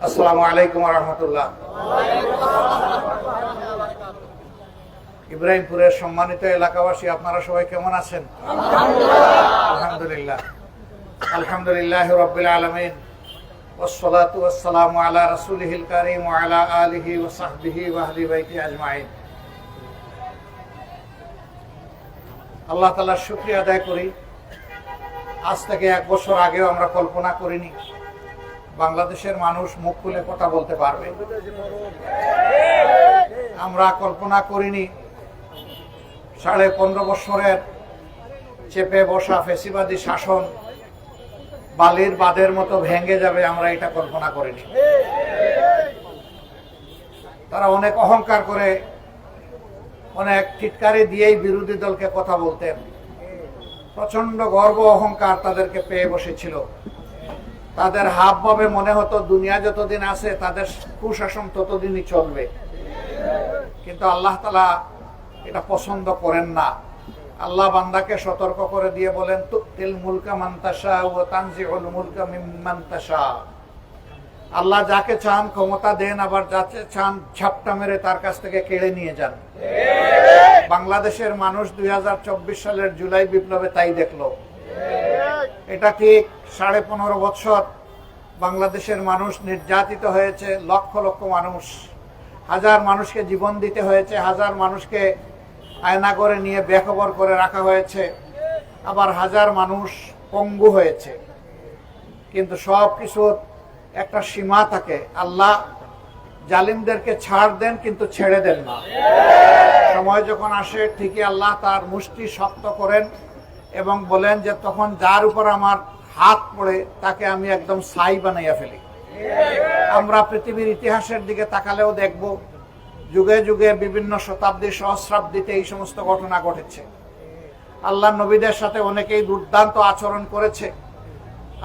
আসসালামু আলাইকুম রহমতুল্লাহ ইব্রাহিমপুরের সম্মানিত এলাকাবাসী আপনারা সবাই কেমন আছেন আলহামদুলিল্লাহ আলহামদুলিল্লাহ রবিল আলমিন والصلاة والسلام على رسوله الكريم وعلى آله وصحبه وأهل بيته أجمعين আল্লাহ তালার শুক্রিয়া আদায় করি আজ থেকে এক বছর আগেও আমরা কল্পনা করিনি বাংলাদেশের মানুষ মুখ খুলে কথা বলতে পারবে। আমরা কল্পনা করিনি সাড়ে পনেরো বছরের চেপে বসা ফেসিবাদী শাসন বালির বাদের মতো ভেঙে যাবে, আমরা এটা কল্পনা করিনি। তারা অনেক অহংকার করে, অনেক টিটকারি দিয়েই বিরোধী দলকে কথা বলতেন। প্রচণ্ড গর্ব, অহংকার তাদেরকে পেয়ে বসেছিল। তাদের হাব ভাবে মনে হতো দুনিয়া যতদিন আছে, তাদের কুশাসন ততদিনই চলবে। কিন্তু আল্লাহ তালা এটা পছন্দ করেন না। আল্লাহ বান্দাকে সতর্ক করে দিয়ে বলেন তুক্তিল মুলকা মান্তাসা ও তানজিউল মুলকা মিম্মান্তাসা আল্লাহ যাকে চান ক্ষমতা দেন, আবার যাকে চান ঝাপটা মেরে তার কাছ থেকে কেড়ে নিয়ে যান। বাংলাদেশের মানুষ দুই হাজার চব্বিশ সালের জুলাই বিপ্লবে তাই দেখল। এটা ঠিক সাড়ে পনেরো বছর বাংলাদেশের মানুষ নির্যাতিত হয়েছে, লক্ষ লক্ষ মানুষ, হাজার মানুষকে জীবন দিতে হয়েছে, হাজার মানুষকে আয়না করে নিয়ে বেখবর করে রাখা হয়েছে, আবার হাজার মানুষ পঙ্গু হয়েছে। কিন্তু সব কিছুর একটা সীমা থাকে, আল্লাহ জালিমদেরকে ছাড় দেন কিন্তু ছেড়ে দেন না। সময় যখন আসে, ঠিকই আল্লাহ তার মুষ্টি শক্ত করেন এবং বলেন যে, তখন যার উপর আমার হাত পড়ে তাকে আমি একদম সাই বানাইয়া ফেলি। আমরা পৃথিবীর ইতিহাসের দিকে তাকালেও দেখব, যুগে যুগে বিভিন্ন শতাব্দী সহস্রাব্দীতে এই সমস্ত ঘটনা ঘটেছে। আল্লাহ নবীদের সাথে অনেকেই দুর্দান্ত আচরণ করেছে।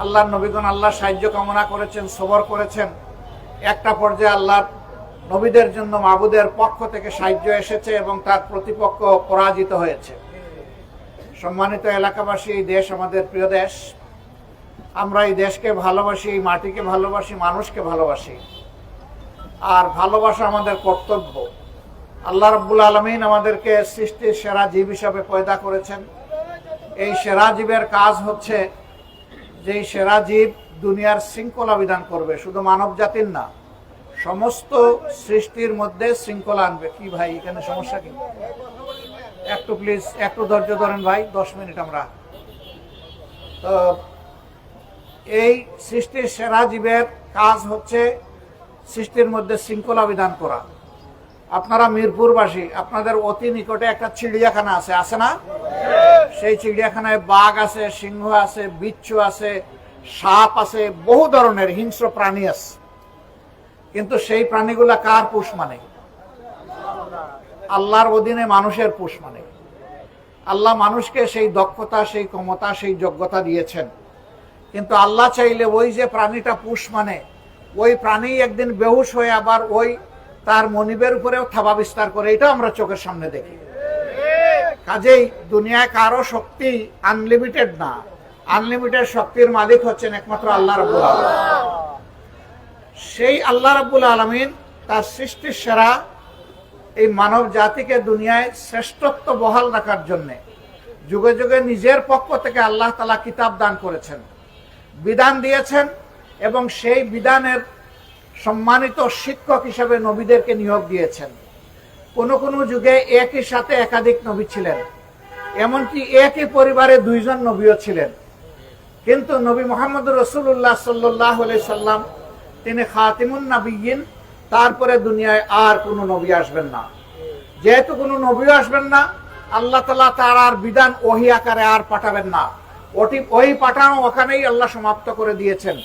আল্লাহ নবীগণ আল্লাহ সাহায্য কামনা করেছেন, সবর করেছেন। একটা পর্যায়ে আল্লাহ নবীদের জন্য মাবুদের পক্ষ থেকে সাহায্য এসেছে এবং তার প্রতিপক্ষ পরাজিত হয়েছে। সম্মানিত এলাকাবাসী, এই দেশ আমাদের প্রিয় দেশ। আমরা এই দেশকে ভালোবাসি, এই মাটিকে ভালোবাসি, মানুষকে ভালোবাসি। আর ভালোবাসা আমাদের কর্তব্য। আল্লাহ রব্বুল আলমিন আমাদেরকে সৃষ্টির সেরা জীব হিসাবে পয়দা করেছেন। এই সেরা জীবের কাজ হচ্ছে যে সেরা জীব দুনিয়ার শৃঙ্খলা বিধান করবে, শুধু মানব জাতির না, সমস্ত সৃষ্টির মধ্যে শৃঙ্খলা আনবে। কি ভাই, এখানে সমস্যা কি? একটু প্লিজ একটু ধৈর্য ধরেন ভাই, দশ মিনিট আমরা। তো এই সৃষ্টির সেরা জীবের কাজ হচ্ছে সৃষ্টির মধ্যে শৃঙ্খলা বিধান করা। আপনারা মিরপুরবাসী, আপনাদের অতি নিকটে একটা চিড়িয়াখানা আছে আছে না? সেই চিড়িয়াখানায় বাঘ আছে, সিংহ আছে, বিচ্ছু আছে, সাপ আছে, বহু ধরনের হিংস্র প্রাণী আছে। কিন্তু সেই প্রাণীগুলা কার পুষ মানে? আল্লাহর অধীনে মানুষের পুষ মানে। আল্লাহ মানুষকে সেই দক্ষতা, সেই ক্ষমতা, সেই যোগ্যতা দিয়েছেন। কিন্তু আল্লাহ চাইলে ওই যে প্রাণীটা পুষ মানে ওই প্রাণী একদিন বেহুশ হয়ে আবার ওই তার মনিবের উপরেও থাবা বিস্তার করে এটা আমরা চোখের সামনে দেখি। কাজেই দুনিয়ায় কারও শক্তি আনলিমিটেড না। আনলিমিটেড শক্তির মালিক হচ্ছেন একমাত্র আল্লাহ আলমিন। সেই আল্লাহ রব্বুল আলমিন তার সৃষ্টির সেরা এই মানব জাতিকে দুনিয়ায় শ্রেষ্ঠত্ব বহাল রাখার জন্যে যুগে যুগে নিজের পক্ষ থেকে আল্লাহ তালা কিতাব দান করেছেন। বিধান দিয়েছেন এবং সেই বিধানের সম্মানিত শিক্ষক হিসেবে নবীদেরকে নিয়োগ দিয়েছেন। কোনো কোন যুগে একই সাথে একাধিক নবী ছিলেন। এমনকি একই পরিবারে দুইজন নবীও ছিলেন। কিন্তু নবী মোহাম্মদ রসুল্লাহ সাল্লাহ সাল্লাম, তিনি খাতিমুন নবীন তারপরে দুনিয়ায় আর কোনো নবী আসবেন না। যেহেতু কোনো নবী আসবেন না, আল্লাহ তালা তার আর বিধান ওহি আকারে আর পাঠাবেন না। ওটি ওই পাঠানো ওখানেই আল্লাহ সমাপ্ত করে দিয়েছেন।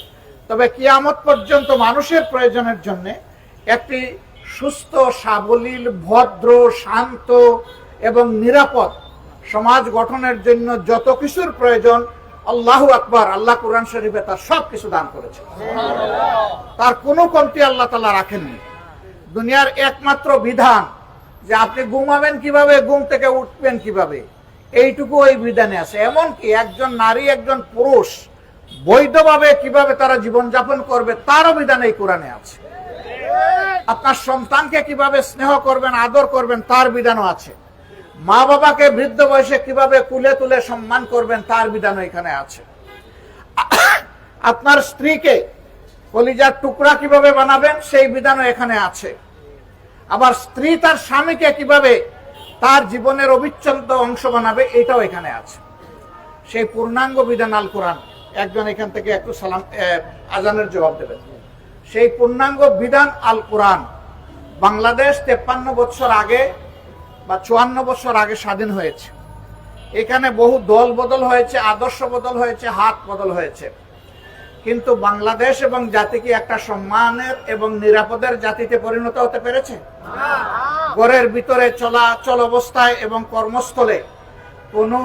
তবে কিয়ামত পর্যন্ত মানুষের প্রয়োজনের জন্য একটি সুস্থ, সাবলীল, ভদ্র, শান্ত এবং নিরাপদ সমাজ গঠনের জন্য যত কিছুর প্রয়োজন, আল্লাহ আকবার, আল্লাহ কোরআন শরীফে তার সব কিছু দান করেছে তার কোনো কমতি আল্লাহ তালা রাখেননি। দুনিয়ার একমাত্র বিধান যে আপনি ঘুমাবেন কীভাবে, ঘুম থেকে উঠবেন কীভাবে এইটুকু ওই বিধানে আছে। এমনকি একজন নারী, একজন পুরুষ বৈধভাবে কীভাবে তারা জীবনযাপন করবে, তারও বিধান এই কোরআনে আছে। আপনার সন্তানকে কীভাবে স্নেহ করবেন, আদর করবেন, তার বিধানও আছে। মা বাবাকে বৃদ্ধ বয়সে কীভাবে কুলে তুলে সম্মান করবেন, তার বিধানও এখানে আছে। আপনার স্ত্রীকে কলিজার টুকরা কীভাবে বানাবেন, সেই বিধানও এখানে আছে। আবার স্ত্রী তার স্বামীকে কীভাবে তার জীবনের অবিচ্ছেদ্য অংশ বানাবে, এটাও এখানে আছে। সেই পূর্ণাঙ্গ বিধান আল কোরআন, একজন এখান থেকে একটু সালাম আজানের জবাব দেবেন। সেই পূর্ণাঙ্গ বিধান আল কোরআন, বাংলাদেশ তেপ্পান্ন বছর আগে বা চুয়ান্ন বছর আগে স্বাধীন হয়েছে। এখানে বহু দল বদল হয়েছে, আদর্শ বদল হয়েছে, হাত বদল হয়েছে। কিন্তু বাংলাদেশ এবং জাতি কি একটা সম্মানের এবং নিরাপদের জাতিতে পরিণত হতে পেরেছে? ঘরের ভিতরে চলাচল অবস্থায় এবং কর্মস্থলে কোনো,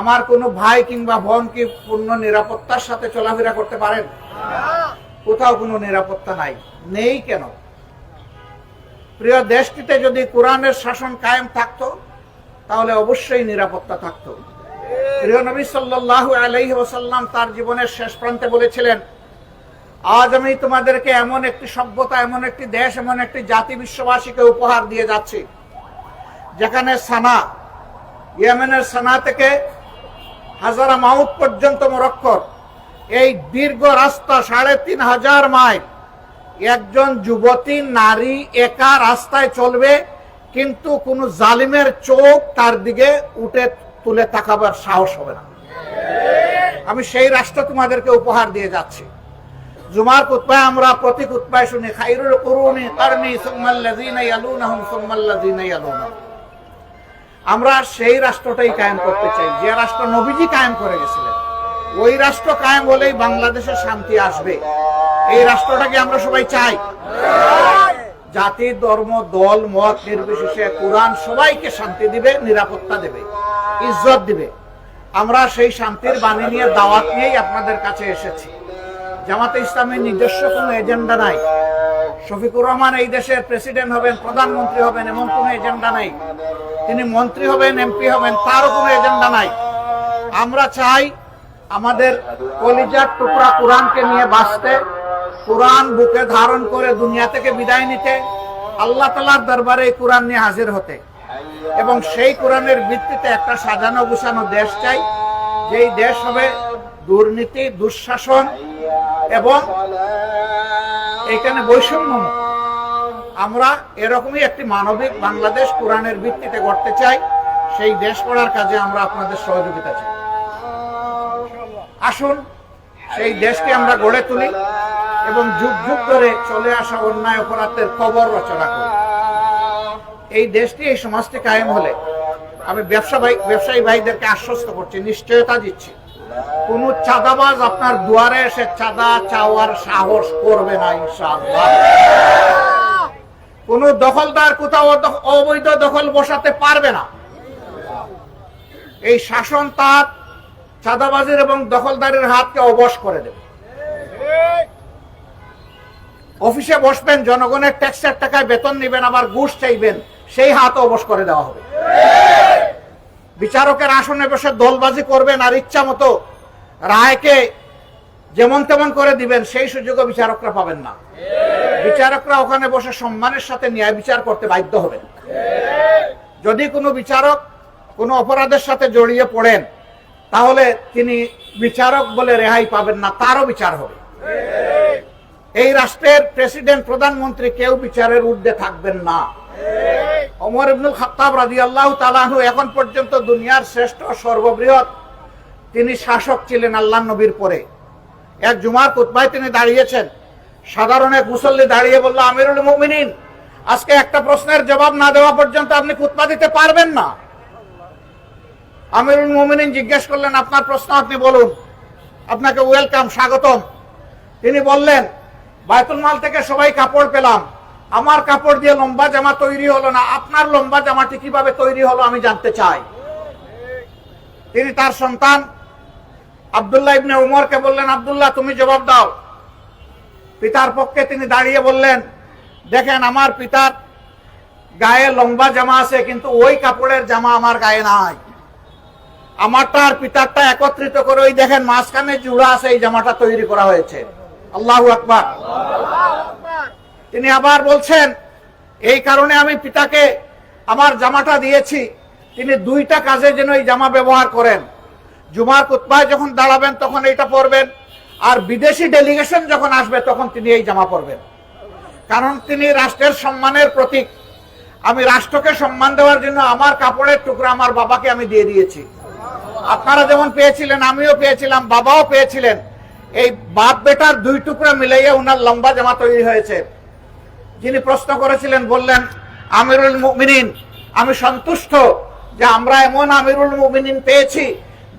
আমার কোনো ভাই কিংবা বোন কি পূর্ণ নিরাপত্তার সাথে চলাফেরা করতে পারেন? কোথাও কোনো নিরাপত্তা নাই। নেই কেন? প্রিয় দেশটিতে যদি কোরআনের শাসন কায়েম থাকতো, তাহলে অবশ্যই নিরাপত্তা থাকতো। প্রিয় নবী সাল্লাল্লাহু আলাইহি তার জীবনের শেষ প্রান্তে বলেছিলেন, আজ আমি তোমাদেরকে এমন একটি সভ্যতা, এমন একটি দেশ, এমন একটি জাতি বিশ্ববাসীকে উপহার দিয়ে যাচ্ছি, যেখানে সানা, ইয়েমেনের সানা থেকে হাজারা মাউথ পর্যন্ত মরক্কর এই দীর্ঘ রাস্তা সাড়ে তিন হাজার মাইল। একজন যুবতী নারী একা রাস্তায় চলবে, কিন্তু কোনো জালিমের চোখ তার দিকে উঠে তুলে তাকাবার সাহস হবে না। আমি সেই রাষ্ট্র তোমাদেরকে উপহার দিয়ে যাচ্ছি। জুমার কুতবায় আমরা প্রতি কুতবায় শুনি, খাইরুল কুরুনি কারনি সুম্মাল্লাযিনা ইয়ালুনাহুম সুম্মাল্লাযিনা ইয়ালুনাহুম আমরা সেই রাষ্ট্রটাই কায়েম করতে চাই, যে রাষ্ট্র নবীজি কায়েম করে গেছিলেন। ওই রাষ্ট্র কায়েম হলেই বাংলাদেশে শান্তি আসবে। এই রাষ্ট্রটাকে আমরা সবাই চাই। জাতি, ধর্ম, দল, মত নির্বিশেষে কোরআন সবাইকে শান্তি দিবে, নিরাপত্তা দেবে। ইজ্জত দিবে। আমরা সেই শান্তির বাণী নিয়ে, দাওয়াত নিয়েই আপনাদের কাছে এসেছি। জামাতে ইসলামের নিজস্ব কোনো এজেন্ডা নাই। শফিকুর রহমান এই দেশের প্রেসিডেন্ট হবেন, প্রধানমন্ত্রী হবেন, এমন কোনো এজেন্ডা নাই। তিনি মন্ত্রী হবেন, এমপি হবেন, তারও কোনো এজেন্ডা নাই। আমরা চাই আমাদের কলিজার টুকরা কোরআনকে নিয়ে বাঁচতে, কোরআন বুকে ধারণ করে দুনিয়া থেকে বিদায় নিতে, আল্লাহ তালার দরবারে কোরআন নিয়ে হাজির হতে। এবং সেই কোরআনের ভিত্তিতে একটা সাজানো গুছানো দেশ চাই। যেই দেশ হবে দুর্নীতি, দুঃশাসন এবং এখানে বৈষম্য আমরা এরকমই একটি মানবিক বাংলাদেশ কোরআনের ভিত্তিতে গড়তে চাই। সেই দেশ গড়ার কাজে আমরা আপনাদের সহযোগিতা চাই। আসুন, সেই দেশকে আমরা গড়ে তুলি এবং যুগ যুগ ধরে চলে আসা অন্যায় অপরাধের কবর রচনা করি। এই দেশটি, এই সমাজটি কায়েম হলে আমি ব্যবসা ভাই, ব্যবসায়ী ভাইদেরকে আশ্বস্ত করছি, নিশ্চয়তা দিচ্ছি। কোন চাঁদাবাজ আপনার দুয়ারে এসে চাঁদা চাওয়ার সাহস করবে না কোন দখলদার কোথাও অবৈধ দখল বসাতে পারবে না। এই শাসন তার চাঁদাবাজের এবং দখলদারের হাতকে অবশ করে দেবে। অফিসে বসবেন, জনগণের ট্যাক্সের টাকায় বেতন নেবেন, আবার ঘুষ চাইবেন। সেই হাত অবশ করে দেওয়া হবে। বিচারকের আসনে বসে দলবাজি করবেন আর ইচ্ছা মতো রায়কে যেমন তেমন করে দিবেন, সেই সুযোগও বিচারকরা পাবেন না। বিচারকরা ওখানে বসে সম্মানের সাথে ন্যায় বিচার করতে বাধ্য হবেন। যদি কোনো বিচারক কোনো অপরাধের সাথে জড়িয়ে পড়েন, তাহলে তিনি বিচারক বলে রেহাই পাবেন না, তারও বিচার হবে। এই রাষ্ট্রের প্রেসিডেন্ট, প্রধানমন্ত্রী কেউ বিচারের ঊর্ধ্বে থাকবেন না। অমর ইবনুল খাত্তাব রাদিয়াল্লাহু তাআলাহু এখন পর্যন্ত দুনিয়ার শ্রেষ্ঠ সর্ববৃহৎ তিনি শাসক ছিলেন আল্লাহ নবীর পরে। এক জুমার কুতবায় তিনি দাঁড়িয়েছেন। সাধারণ এক মুসল্লি দাঁড়িয়ে বলল, আমিরুল মুমিনিন, আজকে একটা প্রশ্নের জবাব না দেওয়া পর্যন্ত আপনি কুতবা দিতে পারবেন না। আমিরুল মুমিনিন জিজ্ঞেস করলেন, আপনার প্রশ্ন আপনি বলুন। আপনাকে ওয়েলকাম, স্বাগতম। তিনি বললেন বায়তুল মাল থেকে সবাই কাপড় পেলাম। আমার কাপড় দিয়ে লম্বা জামা তৈরি হলো না, আপনার লম্বা জামাটি কীভাবে তৈরি হলো আমি জানতে চাই। তিনি তার সন্তান আব্দুল্লাহ ইবনে উমরকে বললেন, আবদুল্লাহ, তুমি জবাব দাও। পিতার পক্ষে তিনি দাঁড়িয়ে বললেন, দেখেন, আমার পিতার গায়ে লম্বা জামা আছে, কিন্তু ওই কাপড়ের জামা আমার গায়ে নাই। আমারটা আর পিতারটা একত্রিত করে ওই দেখেন, মাঝখানে জুড়া আছে, এই জামাটা তৈরি করা হয়েছে। আল্লাহ আকবার। তিনি আবার বলছেন, এই কারণে আমি পিতাকে আমার জামাটা দিয়েছি। তিনি দুইটা কাজে যেন এই জামা ব্যবহার করেন। জুমার কুতবায় যখন দাঁড়াবেন তখন এটা পরবেন আর বিদেশি ডেলিগেশন যখন আসবে তখন তিনি এই জামা পরবেন। কারণ তিনি রাষ্ট্রের সম্মানের প্রতীক। আমি রাষ্ট্রকে সম্মান দেওয়ার জন্য আমার কাপড়ের টুকরা আমার বাবাকে আমি দিয়ে দিয়েছি। আপনারা যেমন পেয়েছিলেন, আমিও পেয়েছিলাম, বাবাও পেয়েছিলেন। এই বাপ বেটার দুই টুকরা মিলাইয়া উনার লম্বা জামা তৈরি হয়েছে। যিনি প্রশ্ন করেছিলেন বললেন, আমিরুল মুমিনিন, আমি সন্তুষ্ট যে আমরা এমন আমিরুল মুমিনিন পেয়েছি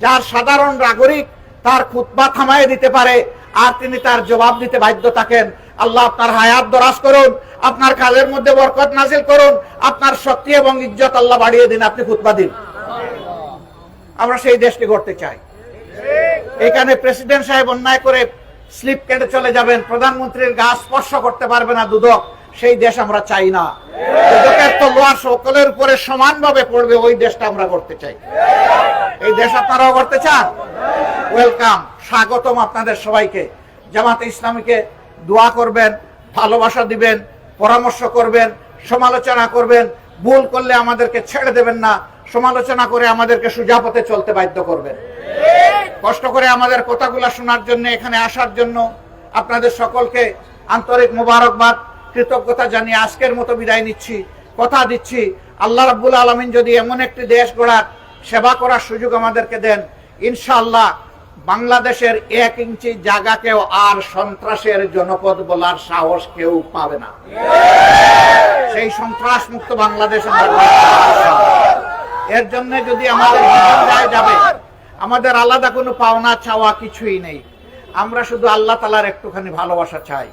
যার সাধারণ নাগরিক তার খুতবা থামায় দিতে পারে আর তিনি তার জবাব দিতে বাধ্য থাকেন। আল্লাহ আপনার হায়াত দরাজ করুন, আপনার কাজের মধ্যে বরকত নাজিল করুন, আপনার শক্তি এবং ইজ্জত আল্লাহ বাড়িয়ে দিন, আপনি খুতবা দিন। আমরা সেই দেশকে গড়তে চাই। এখানে প্রেসিডেন্ট সাহেব অন্যায় করে স্লিপ কেটে চলে যাবেন, প্রধানমন্ত্রীর গা স্পর্শ করতে পারবে না দুদক। সেই দেশ আমরা চাই না। দুদকের তো লোয়ার সকলের উপরে সমানভাবে পড়বে, ওই দেশটা আমরা করতে চাই। এই দেশ আপনারাও করতে চান? ওয়েলকাম স্বাগতম আপনাদের সবাইকে। জামাতে ইসলামীকে দোয়া করবেন, ভালোবাসা দিবেন, পরামর্শ করবেন, সমালোচনা করবেন। ভুল করলে আমাদেরকে ছেড়ে দেবেন না। সমালোচনা করে আমাদেরকে সুজাপথে চলতে বাধ্য করবেন। কষ্ট করে আমাদের কথাগুলো শোনার জন্য, এখানে আসার জন্য আপনাদের সকলকে আন্তরিক মোবারকবাদ। কৃতজ্ঞতা জানিয়ে আজকের মতো বিদায় নিচ্ছি, কথা দিচ্ছি। আল্লাহ রাব্বুল আলমিন যদি এমন একটি দেশ গড়ার সেবা করার সুযোগ আমাদেরকে দেন, ইনশাআল্লাহ বাংলাদেশের এক ইঞ্চি জায়গাকেও আর সন্ত্রাসের জনপদ বলার সাহস কেউ পাবে না। সেই সন্ত্রাস মুক্ত বাংলাদেশ। এর জন্য যদি আমাদের যাবে, আমাদের আলাদা কোনো পাওনা চাওয়া কিছুই নেই। আমরা শুধু আল্লাহ তালার একটুখানি ভালোবাসা চাই।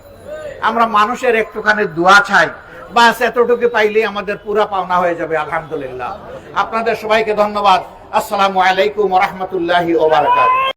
আমরা মানুষের একটুখানি দোয়া চাই। বাস এতটুকু পাইলে আমাদের পুরা পাওনা হয়ে যাবে, আলহামদুলিল্লাহ। আপনাদের সবাইকে ধন্যবাদ। আসসালামু আলাইকুম রহমতুল্লাহি ওবারাকাত